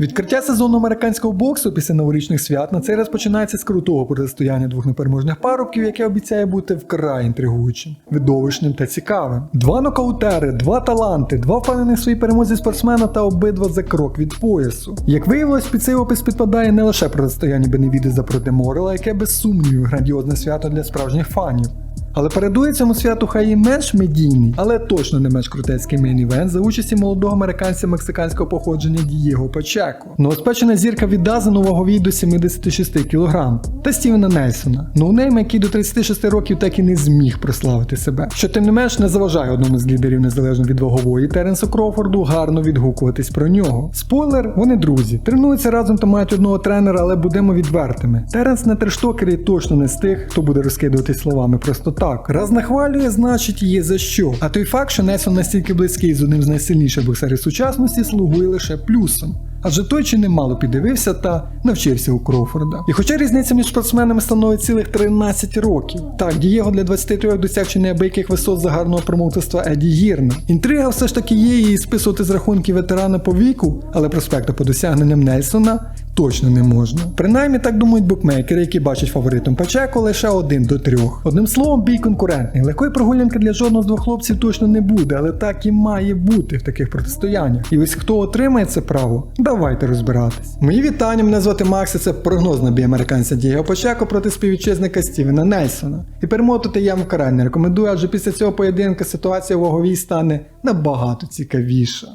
Відкриття сезону американського боксу після новорічних свят на цей раз починається з крутого протистояння двох непереможних парубків, яке обіцяє бути вкрай інтригуючим, видовищним та цікавим. Два нокаутери, два таланти, два впевнених в своїй перемозі спортсмена та обидва за крок від поясу. Як виявилось, під цей опис підпадає не лише протистояння Беневідеса проти Морела, яке без сумнівів грандіозне свято для справжніх фанів. Але передує цьому святу хай і менш медійний, але точно не менш крутецький мейн-івент за участі молодого американця мексиканського походження Дієго Пачеко. Новоспечена зірка віддази на ваговій до 76 кг та Стівена Нельсона, ноунейм, який до 36 років так і не зміг прославити себе. Що тим не менш не заважає одному з лідерів незалежно від вагової Теренсу Кроуфорду гарно відгукуватись про нього. Спойлер, вони друзі, тренуються разом та мають одного тренера, але будемо відвертими. Теренс не трештокер точно не з тих, хто буде розкидуватись словами просто так. Раз нахвалює, значить є за що. А той факт, що Несон настільки близький з одним з найсильніших боксерів сучасності, слугує лише плюсом. Адже той чи немало піддивився та навчився у Кроуфорда. І хоча різниця між спортсменами становить цілих 13 років, так Дієго для 23 досяг чи неабияких висот за гарного промоутерства Еді Гірна. Інтрига все ж таки є і списувати з рахунків ветерана по віку, але проспекту по досягненням Нельсона точно не можна. Принаймні так думають букмекери, які бачать фаворитом Пачеко лише один до трьох. Одним словом, бій конкурентний. Легкої прогулянки для жодного з двох хлопців точно не буде, але так і має бути в таких протистояннях. І ось хто отримає це право, давайте розбиратись. Мої вітання, мене звати Макс, і це прогноз на бій американця Дієго Пачеко проти співвітчизника Стівена Нельсона. І перемотати я вам вкрай не рекомендую, адже після цього поєдинка ситуація в ваговій стане набагато цікавіша.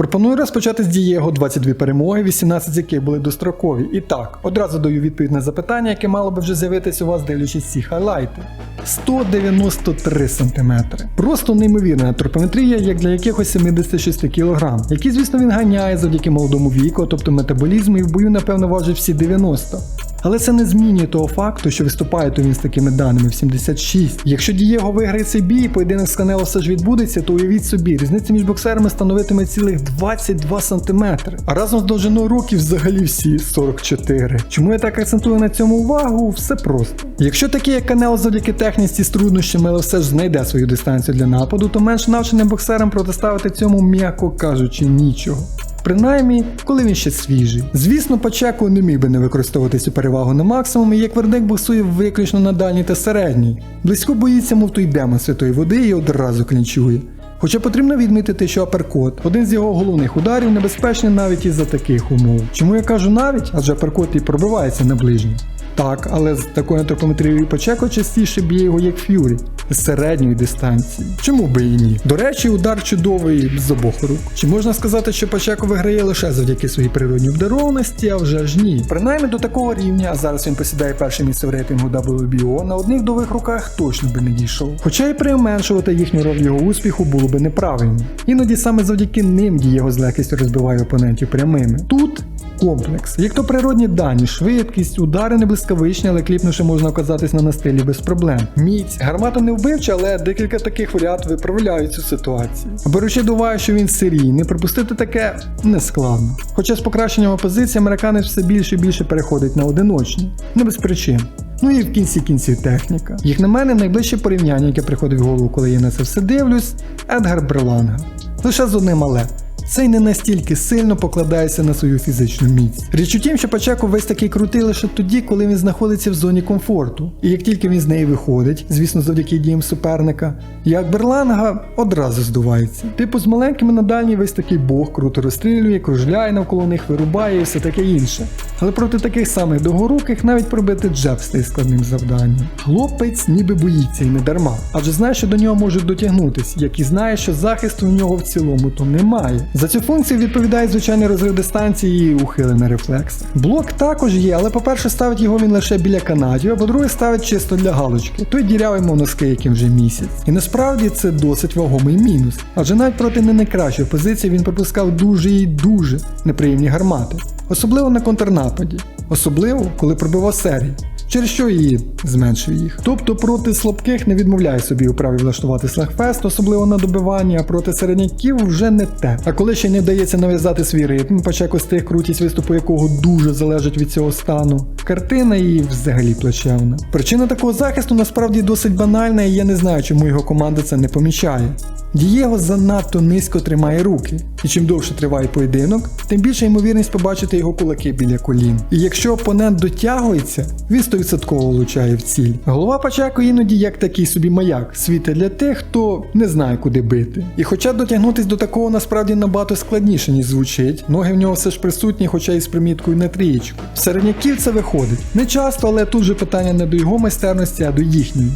Пропоную розпочати з Дієго 22 перемоги, 18 з яких були дострокові. І так, одразу даю відповідь на запитання, яке мало би вже з'явитись у вас, дивлячись ці хайлайти. 193 см. Просто неймовірна антропометрія, як для якихось 76 кг, які, звісно, він ганяє завдяки молодому віку, тобто метаболізму, і в бою, напевно, важить всі 90. Але це не змінює того факту, що виступає то він з такими даними в 76. Якщо Дієго виграє цей бій, поєдинок з Канело все ж відбудеться, то уявіть собі, різниця між боксерами становитиме цілих 22 см. А разом з довжиною руків взагалі всі 44. Чому я так акцентую на цьому увагу? Все просто. Якщо такий як Канело завдяки техніці з труднощами, але все ж знайде свою дистанцію для нападу, то менш навченим боксерам протиставити цьому, м'яко кажучи, нічого. Принаймні, коли він ще свіжий. Звісно, Пачеко не міг би не використовувати цю перевагу на максимум, і як вердик боксує виключно на дальній та середній. Близько боїться, мов той демон святої води і одразу клінчує. Хоча потрібно відмітити, що аперкот один з його головних ударів небезпечний навіть із-за таких умов. Чому я кажу навіть, адже аперкот і пробивається на ближній. Так, але з такою антропометрією Пачеко частіше б'є його як ф'юрі середньої дистанції. Чому би і ні? До речі, удар чудовий з обох рук. Чи можна сказати, що Пачеко виграє лише завдяки своїй природній обдарованості, а вже ж ні. Принаймні до такого рівня, зараз він посідає перше місце в рейтингу WBO, на одних довгих руках точно би не дійшов. Хоча й приуменшувати їхню роль його успіху було би неправильно. Іноді саме завдяки ним Дієго з легкістю розбиває опонентів прямими. Тут комплекс. Як то природні дані, швидкість, удари не блискавичні, але кліпнувши можна оказатись на настилі без проблем. Міць, гармата не вбивча, але декілька таких варіант виправляють цю ситуацію. Беручи до уваги, що він серійний, припустити таке не складно. Хоча з покращенням опозиції американець все більше і більше переходить на одиночні, не без причин. Ну і в кінці кінців техніка. Як на мене, найближче порівняння, яке приходить в голову, коли я на це все дивлюсь, Едгар Берланга. Лише з одним але. Цей не настільки сильно покладається на свою фізичну міць. Річ у тім, що Пачако весь такий крутий лише тоді, коли він знаходиться в зоні комфорту. І як тільки він з неї виходить, звісно, завдяки діям суперника, як Берланга одразу здувається. Типу з маленькими на дальній весь такий бог круто розстрілює, кружляє навколо них, вирубає і все таке інше. Але проти таких самих довгоруких навіть пробити джеб стає складним завданням. Хлопець ніби боїться і не дарма, адже знає, що до нього можуть дотягнутись, як і знає, що захисту в нього в цілому то немає. За цю функцію відповідає звичайний розрив дистанції і ухилений рефлекс. Блок також є, але по-перше, ставить його він лише біля канатів, а по-друге, ставить чисто для галочки. Той дірявий мов носки, яким вже місяць. І насправді це досить вагомий мінус. Адже навіть проти не найкращої позиції він пропускав дуже і дуже неприємні гармати. Особливо на контрнападі. Особливо, коли пробивав серії. Через що і зменшує їх. Тобто проти слабких не відмовляє собі у праві влаштувати слегфест, особливо на добиванні, а проти середняків вже не те. А коли ще не вдається нав'язати свій ритм, Пачеко тих крутість виступу якого дуже залежить від цього стану, картина і взагалі плачевна. Причина такого захисту насправді досить банальна, і я не знаю, чому його команда це не помічає. Дієго занадто низько тримає руки, і чим довше триває поєдинок, тим більша ймовірність побачити його кулаки біля колін. І якщо опонент дотягується, він 100% влучає в ціль. Голова Пачако іноді як такий собі маяк, світить для тих, хто не знає, куди бити. І хоча дотягнутись до такого насправді набагато складніше, ніж звучить, ноги в нього все ж присутні, хоча і з приміткою на трієчку. Середняків це виходить. Не часто, але тут же питання не до його майстерності, а до їхньої.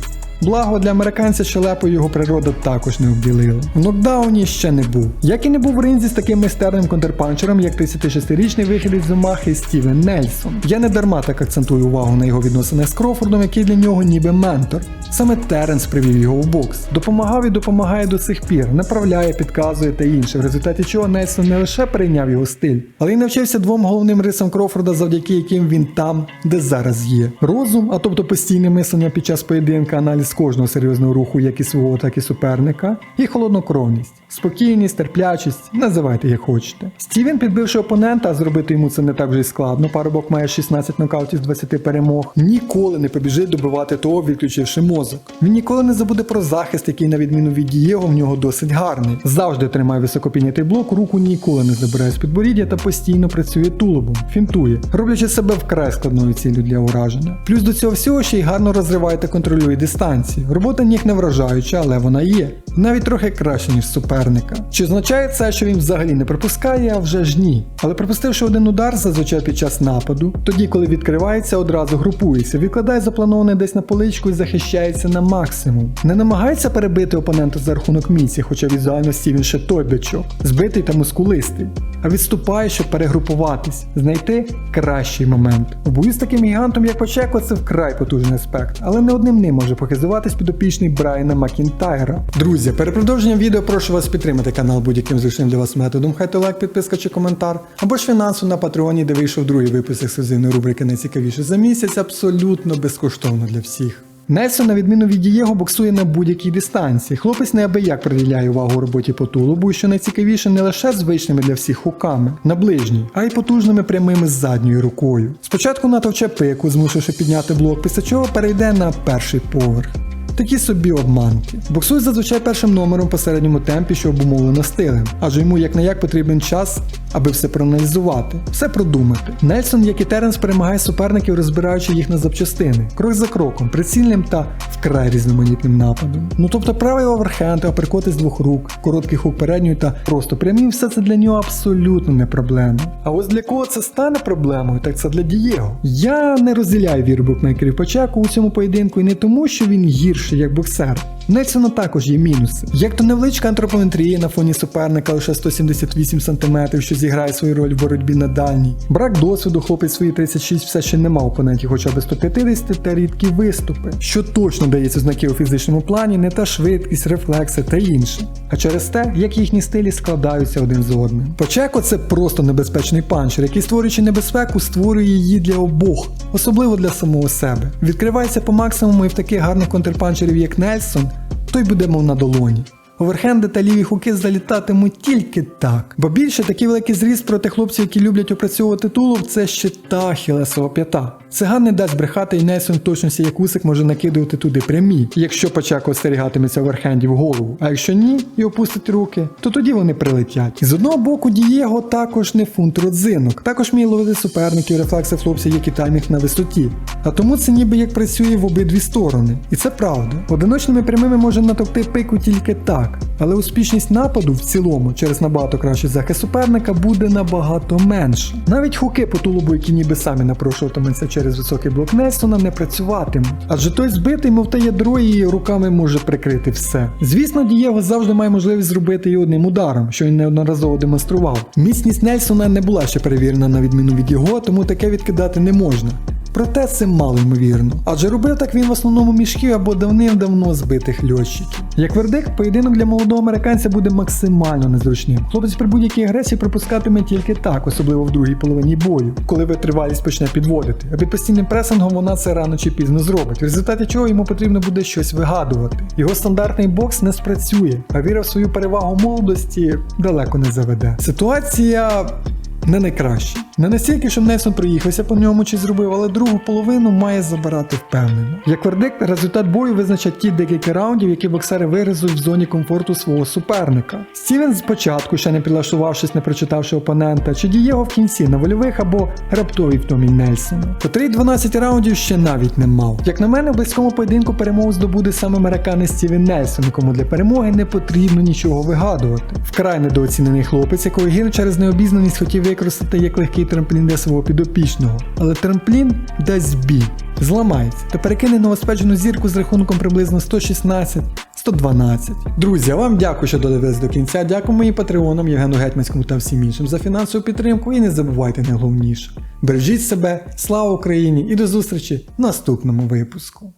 Благо для американця щелепу його природа також не обділила. В нокдауні ще не був. Як і не був в ринзі з таким майстерним контрпанчером, як 36-річний вихідець з Омахи Стівен Нельсон. Я не дарма так акцентую увагу на його відносини з Крофордом, який для нього ніби ментор. Саме Теренс привів його в бокс. Допомагав і допомагає до сих пір, направляє, підказує та інше, в результаті чого Нельсон не лише перейняв його стиль, але й навчився двом головним рисам Крофорда, завдяки яким він там, де зараз є. Розум, а тобто постійне мислення під час поєдинка, аналіз кожного серйозного руху, як і свого, так і суперника, і холоднокровність, спокійність, терплячість, називайте як хочете. Стівен, підбивши опонента, а зробити йому це не так вже й складно. Парубок має 16 нокаутів з 20 перемог. Ніколи не побіжить добивати того, відключивши мозок. Він ніколи не забуде про захист, який, на відміну від Дієго, в нього досить гарний. Завжди тримає високопіднятий блок, руку ніколи не забирає з підборіддя та постійно працює тулубом, фінтує, роблячи себе вкрай складною ціллю для ураження. Плюс до цього всього ще й гарно розриває та контролює дистанції. Робота ніг не вражаюча, але вона є. Навіть трохи краще, ніж суперника. Чи означає це, що він взагалі не пропускає, а вже ж ні. Але пропустивши один удар, зазвичай під час нападу, тоді, коли відкривається, одразу групується, відкладає заплановане десь на поличку і захищається на максимум. Не намагається перебити опонента за рахунок міці, хоча візуально Стівен ще той бичок, збитий та мускулистий. А відступає, щоб перегрупуватись, знайти кращий момент. У бою з таким гігантом, як Пачеко, це вкрай потужний аспект, але не одним ним може похизуватись підопічний Брайана Макінтайра. Друзі, перед продовженням відео прошу вас підтримати канал будь-яким зручним для вас методом. Хай то лайк, підписка чи коментар, або ж фінансу на Патреоні, де вийшов другий випуск ексклюзивної рубрики найцікавіше за місяць, абсолютно безкоштовно для всіх. Нельсон, на відміну від Дієго, боксує на будь-якій дистанції. Хлопець неабияк приділяє увагу роботі по тулубу, що найцікавіше не лише звичними для всіх хуками на ближній, а й потужними прямими з задньою рукою. Спочатку натовче пику, змусивши підняти блок, після чого перейде на перший поверх. Такі собі обманки. Боксує зазвичай першим номером по середньому темпі, що обумовлено стилем, адже йому як не як потрібен час, аби все проаналізувати, все продумати. Нельсон, як і Теренс, перемагає суперників, розбираючи їх на запчастини, крок за кроком, прицільним та вкрай різноманітним нападом. Ну тобто правий оверхенд, аперкоти з двох рук, короткий хук передньої та просто прямі, все це для нього абсолютно не проблема. А ось для кого це стане проблемою, так це для Дієго. Я не розділяю віру букмекерів Почаку у цьому поєдинку і не тому, що він гірший як боксер. В Нельсона також є мінуси. Як то невеличка антропометрія на фоні суперника лише 178 см, що зіграє свою роль в боротьбі на дальній. Брак досвіду, хлопець свої 36 все ще не мав опонентів хоча б 150 та рідкі виступи, що точно дається знаки у фізичному плані, не та швидкість, рефлекси та інше. А через те, як їхні стилі складаються один з одним. Почеко це просто небезпечний панчер, який створюючи небезпеку, створює її для обох, особливо для самого себе. Відкривається по максимуму і в таких гарних контрпанчерів, як Нельсон, той буде мов на долоні. Оверхенди та ліві хуки залітатимуть тільки так. Бо більше такий великий зріст проти хлопців, які люблять опрацьовувати тулуб, це ще та хілесова п'ята. Циган не дасть брехати і Нельсон точності як усик може накидувати туди прямі, якщо Пачако остерігатиметься оверхендів голову. А якщо ні і опустить руки, то тоді вони прилетять. З одного боку Дієго також не фунт родзинок, також вміє ловити суперників, рефлекси хлопців, як і таймінг на висоті. А тому це ніби як працює в обидві сторони. І це правда. Одиночними прямими може натовкти пику тільки так. Але успішність нападу в цілому через набагато кращий захист суперника буде набагато менше. Навіть хуки по тулубу, які ніби самі напрошуватимуться через високий блок Нельсона, не працюватимуть. Адже той збитий, мов те ядро, і руками може прикрити все. Звісно, Дієго завжди має можливість зробити і одним ударом, що він неодноразово демонстрував. Міцність Нельсона не була ще перевірена на відміну від його, тому таке відкидати не можна. Проте це мало ймовірно. Адже робив так він в основному мішки або давним-давно збитих льотчиків. Як вердикт, поєдинок для молодого американця буде максимально незручним. Хлопець при будь-якій агресії припускатиме тільки так, особливо в другій половині бою, коли витривалість почне підводити. А під постійним пресингом вона це рано чи пізно зробить, в результаті чого йому потрібно буде щось вигадувати. Його стандартний бокс не спрацює, а віра в свою перевагу молодості далеко не заведе. Ситуація не найкраще. Не настільки, щоб Нельсон проїхався по ньому чи зробив, але другу половину має забирати впевнено. Як вердикт, результат бою визначать ті декілька раундів, які боксери вигризуть в зоні комфорту свого суперника. Стівен спочатку, ще не підлаштувавшись, не прочитавши опонента, чи Дієго в кінці на вольових або раптовій втомі Нельсона. Котрий 12 раундів ще навіть не мав. Як на мене, в близькому поєдинку перемогу здобуде саме американець Стівен Нельсон, якому для перемоги не потрібно нічого вигадувати. Вкрай недооцінений хлопець, якого гір через необізнаність хотів використати як легкий трамплін для свого підопічного. Але трамплін дасть збій, зламається та перекине новоспечену зірку з рахунком приблизно 116 112. Друзі, я вам дякую, що додивились до кінця. Дякую моїм патреонам, Євгену Гетьманському та всім іншим за фінансову підтримку. І не забувайте найголовніше. Бережіть себе, слава Україні і до зустрічі в наступному випуску.